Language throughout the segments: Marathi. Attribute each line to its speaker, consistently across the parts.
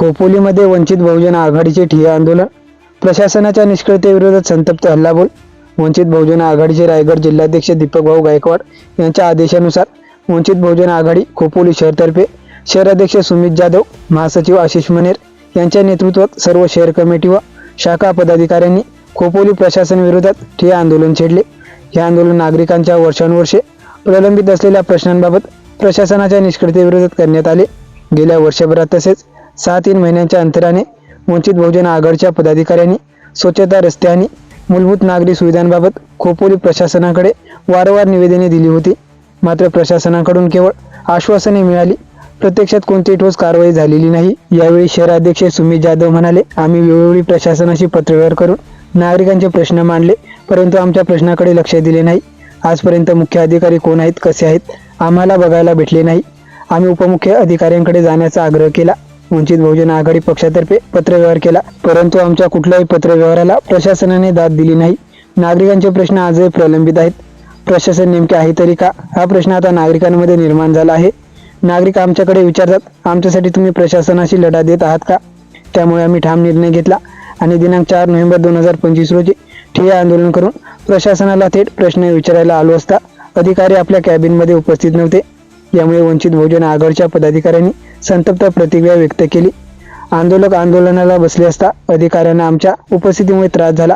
Speaker 1: खोपोलीमध्ये वंचित बहुजन आघाडीचे ठिय्या आंदोलन प्रशासनाच्या निष्क्रियतेविरोधात संतप्त हल्लाबोल वंचित बहुजन आघाडीचे रायगड जिल्हाध्यक्ष दीपक भाऊ गायकवाड यांच्या आदेशानुसार वंचित बहुजन आघाडी खोपोली शहरतर्फे शहराध्यक्ष सुमित जाधव महासचिव आशिष मनेर यांच्या नेतृत्वात सर्व शहर कमिटी व शाखा पदाधिकाऱ्यांनी खोपोली प्रशासनविरोधात ठिय्या आंदोलन छेडले. हे आंदोलन नागरिकांच्या वर्षानुवर्षे प्रलंबित असलेल्या प्रश्नांबाबत प्रशासनाच्या निष्क्रियतेविरोधात करण्यात आले. गेल्या वर्षभरात तसेच सहा तीन महिन्यांच्या अंतराने वंचित बहुजन आघाडीच्या पदाधिकाऱ्यांनी स्वच्छता रस्ते आणि मूलभूत नागरी सुविधांबाबत खोपोली प्रशासनाकडे वारंवार निवेदने दिली होती. मात्र प्रशासनाकडून केवळ आश्वासने मिळाली. प्रत्यक्षात कोणती ठोस कारवाई झालेली नाही. यावेळी शहराध्यक्ष सुमित जाधव म्हणाले आम्ही वेळोवेळी प्रशासनाशी पत्रव्यवहार करून नागरिकांचे प्रश्न मांडले परंतु आमच्या प्रश्नाकडे लक्ष दिले नाही. आजपर्यंत मुख्य अधिकारी कोण आहेत कसे आहेत आम्हाला बघायला भेटले नाही. आम्ही उपमुख्य अधिकाऱ्यांकडे जाण्याचा आग्रह केला. वंचित बहुजन आघाडी पक्षातर्फे पत्रव्यवहार केला. परंतु आमच्या कुठल्याही पत्रव्यवहाराला प्रशासनाने दाद दिली नाही. नागरिकांचे प्रश्न आजही प्रलंबित आहेत. प्रशासन नेमके आहे तरी का? हा प्रश्न आता नागरिकांमध्ये निर्माण झाला आहे. नागरिक आमच्याकडे विचारतात आमच्यासाठी तुम्ही प्रशासनाशी लढा देत आहात का? त्यामुळे आम्ही ठाम निर्णय घेतला आणि दिनांक चार नोव्हेंबर दोन हजार पंचवीस रोजी ठिय्या आंदोलन करून प्रशासनाला थेट प्रश्न विचारायला आलो असता अधिकारी आपल्या कॅबिनमध्ये उपस्थित नव्हते. यामुळे वंचित बहुजन आघाडीच्या पदाधिकाऱ्यांनी संतप्त प्रतिक्रिया व्यक्त केली. आंदोलक आंदोलनाला बसले असता अधिकाऱ्यांना आमच्या उपस्थितीमुळे त्रास झाला.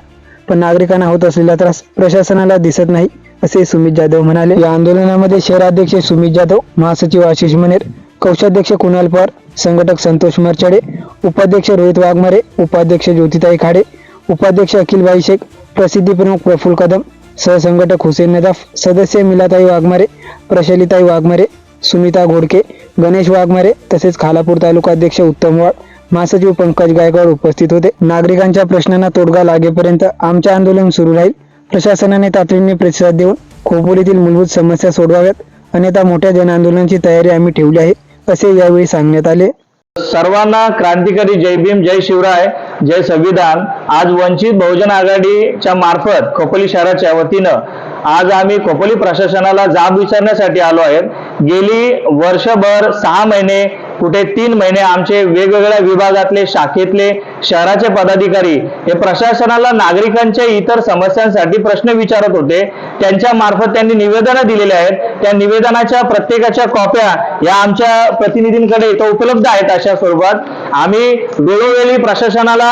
Speaker 1: पण नागरिकांना होत असलेला त्रास प्रशासनाला दिसत नाही असे सुमित जाधव म्हणाले. या आंदोलनामध्ये शहराध्यक्ष सुमित जाधव महासचिव आशिष मनेर कौशाध्यक्ष कुणाल पवार संघटक संतोष मरचडे उपाध्यक्ष रोहित वाघमारे उपाध्यक्ष ज्योतिताई खाडे उपाध्यक्ष अखिलबाई शेख प्रसिद्धी प्रमुख प्रफुल्ल कदम सहसंघटक हुसेन नदाफ सदस्य मिलाताई वाघमारे प्रशलिताई वाघमारे सुनीता घोडके गणेश वाघमारे तसेच खालापूर तालुका अध्यक्ष उत्तम वाळ महासचिव पंकज गायकवाड उपस्थित होते. नागरिकांच्या प्रश्नांना तोडगा लागेपर्यंत आमचे आंदोलन सुरू राहील. प्रशासनाने तातडीने प्रतिसाद देऊन खोपोलीतील मूलभूत समस्या सोडवाव्यात. अन्यथा मोठ्या जनआंदोलनाची तयारी आम्ही ठेवली आहे असे यावेळी सांगण्यात आले.
Speaker 2: सर्वांना क्रांतिकारी जय भीम जय शिवराय जय संविधान. आज वंचित बहुजन आघाडीच्या मार्फत खोपोली शहराच्या वतीनं आज आम्ही खोपोली प्रशासनाला जाब विचारण्यासाठी आलो आहेत गेली वर्षभर सहा महिने कुठे तीन महिने आमचे वेगवेगळ्या विभागातले शाखेतले शहराचे पदाधिकारी हे प्रशासनाला नागरिकांच्या इतर समस्यांसाठी प्रश्न विचारत होते. त्यांच्या मार्फत त्यांनी निवेदनं दिलेले आहेत. त्या निवेदनाच्या प्रत्येकाच्या कॉप्या या आमच्या प्रतिनिधींकडे इथं उपलब्ध आहेत अशा स्वरूपात. आम्ही वेळोवेळी प्रशासनाला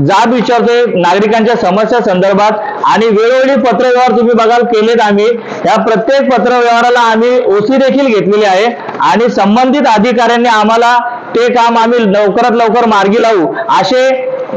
Speaker 2: जाब विचारतोय नागरिकांच्या समस्या संदर्भात आणि वेळोवेळी पत्रव्यवहार तुम्ही बघाल केलेत आम्ही. या प्रत्येक पत्रव्यवहाराला आम्ही ओसी देखील घेतलेली आहे आणि संबंधित अधिकाऱ्यांनी आम्हाला ते काम आम्ही लवकरात लवकर मार्गी लावू असे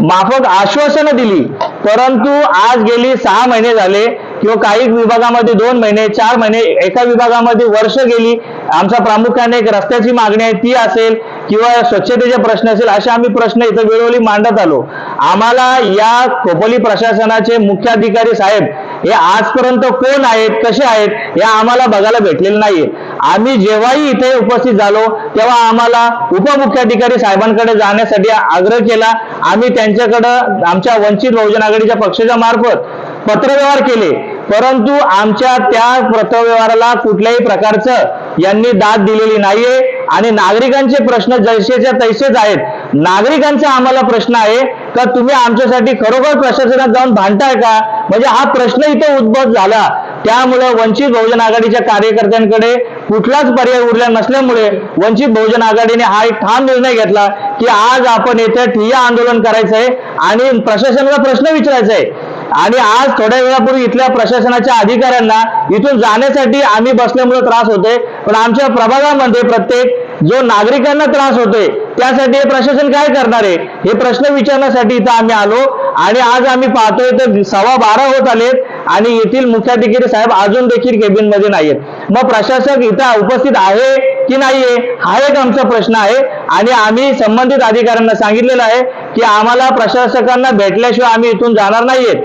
Speaker 2: माफक आश्वासनं दिली. परंतु आज गेली सहा महिने झाले. किंवा काही विभागामध्ये दोन महिने चार महिने एका विभागामध्ये वर्ष गेली आमचा प्रामुख्याने एक रस्त्याची मागणी आहे ती असेल किंवा स्वच्छतेचे प्रश्न असेल असे आम्ही प्रश्न इथं वेळोवेळी मांडत आलो. आम्हाला या खोपोली प्रशासनाचे मुख्याधिकारी साहेब हे आजपर्यंत कोण आहेत कसे आहेत हे आम्हाला बघायला भेटलेलं नाहीये. आम्ही जेव्हाही इथे उपस्थित झालो तेव्हा आम्हाला उपमुख्याधिकारी साहेबांकडे जाण्यासाठी आग्रह केला. आम्ही त्यांच्याकडं आमच्या वंचित बहुजन आघाडीच्या पक्षाच्या मार्फत पत्रव्यवहार केले. परंतु आमच्या त्या पत्रव्यवहाराला कुठल्याही प्रकारचं यांनी दाद दिलेली नाहीये. आणि नागरिकांचे प्रश्न जैसेच्या तैसेच आहेत. नागरिकांचा आम्हाला प्रश्न आहे का तुम्ही आमच्यासाठी खरोखर प्रशासनात जाऊन भांडताय का? म्हणजे हा प्रश्न इथं उद्भव झाला. त्यामुळे वंचित बहुजन आघाडीच्या कार्यकर्त्यांकडे कुठलाच पर्याय उरला नसल्यामुळे वंचित बहुजन आघाडीने हा एक ठाम निर्णय घेतला की आज आपण येथे ठिय्या आंदोलन करायचं आहे आणि प्रशासनाला प्रश्न विचारायचा आहे आणि आज थोड्या वेळापूर्वी इथल्या प्रशासनाच्या अधिकाऱ्यांना इथून जाण्यासाठी आम्ही बसल्यामुळे त्रास होतोय. पण आमच्या प्रभागामध्ये प्रत्येक जो नागरिकांना त्रास होतोय त्यासाठी हे प्रशासन काय करणार आहे? हे प्रश्न विचारण्यासाठी इथं आम्ही आलो. आणि आज आम्ही पाहतोय तर सव्वा बारा होत आलेत आणि येथील मुख्याधिकारी साहेब अजून देखील केबिनमध्ये नाहीयेत. मग प्रशासक इथं उपस्थित आहे की नाहीये? हा एक आमचा प्रश्न आहे. आणि आम्ही संबंधित अधिकाऱ्यांना सांगितलेलं आहे की आम्हाला प्रशासकांना भेटल्याशिवाय आम्ही इथून जाणार नाहीयेत.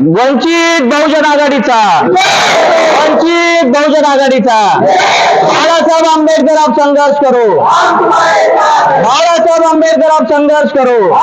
Speaker 2: वंचित बहुजन आघाडीचा. वंचित बहुजन आघाडीचा. बाळासाहेब आंबेडकर आप संघर्ष करो. बाळासाहेब आंबेडकर आप संघर्ष करो.